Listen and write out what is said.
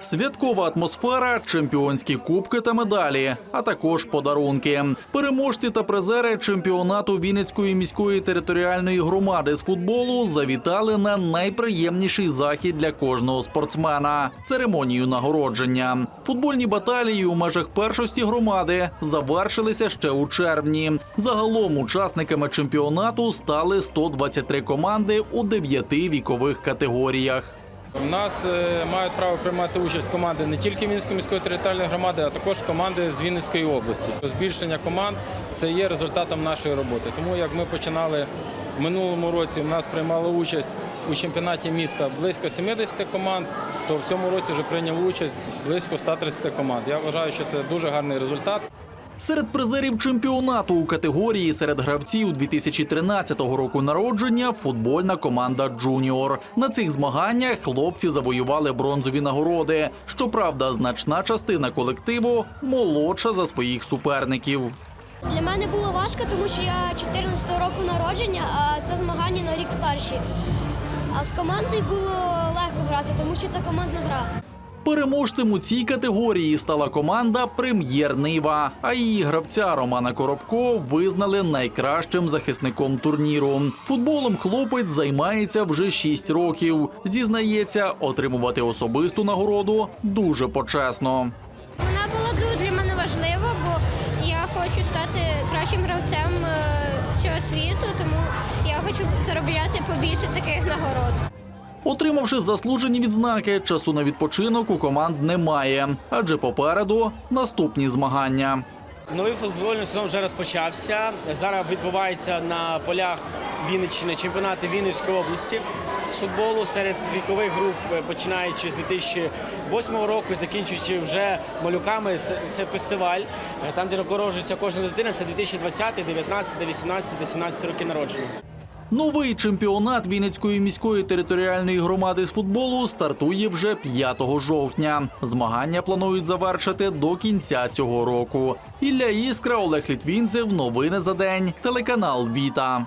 Святкова атмосфера, чемпіонські кубки та медалі, а також подарунки. Переможці та призери чемпіонату Вінницької міської територіальної громади з футболу завітали на найприємніший захід для кожного спортсмена церемонію нагородження. Футбольні баталії у межах першості громади завершилися ще у червні. Загалом учасниками чемпіонату стали 123 команди у дев'яти вікових категоріях. У нас е, мають право приймати участь команди не тільки Вінницької міської територіальної громади, а також команди з Вінницької області. Збільшення команд це є результатом нашої роботи. Тому як ми починали в минулому році, у нас приймало участь у чемпіонаті міста близько 70 команд, то в цьому році вже прийняли участь близько 130 команд. Я вважаю, що це дуже гарний результат. Серед призерів чемпіонату у категорії серед гравців 2013 року народження футбольна команда Джуніор. На цих змаганнях хлопці завоювали бронзові нагороди. Щоправда, значна частина колективу молодша за своїх суперників. Для мене було важко, тому що я 14 року народження, а це змагання на рік старші. А з командою було легко грати, тому що це командна гра. Переможцем у цій категорії стала команда Прем'єр Нива. А її гравця Романа Коробко визнали найкращим захисником турніру. Футболом хлопець займається вже 6 років. Зізнається, отримувати особисту нагороду дуже почесно. Вона була дуже для мене важлива, бо я хочу стати кращим гравцем е, всього світу, тому я хочу заробляти побільше таких нагород. Отримавши заслужені відзнаки, часу на відпочинок у команд немає, адже попереду наступні змагання. Новий футбольний сезон вже розпочався. Зараз відбувається на полях Вінниччини чемпіонати Вінницької області з футболу серед вікових груп, починаючи з 2008 року, закінчуючи вже малюками. Це- фестиваль, там, де нагороджується кожна дитина. Це 2020, 19, 18 та 17 роки народження. Новий чемпіонат Вінницької міської територіальної громади з футболу стартує вже 5 жовтня. Змагання планують завершити до кінця цього року. Ілля Іскра, Олег Літвінцев. Новини за день. Телеканал Віта.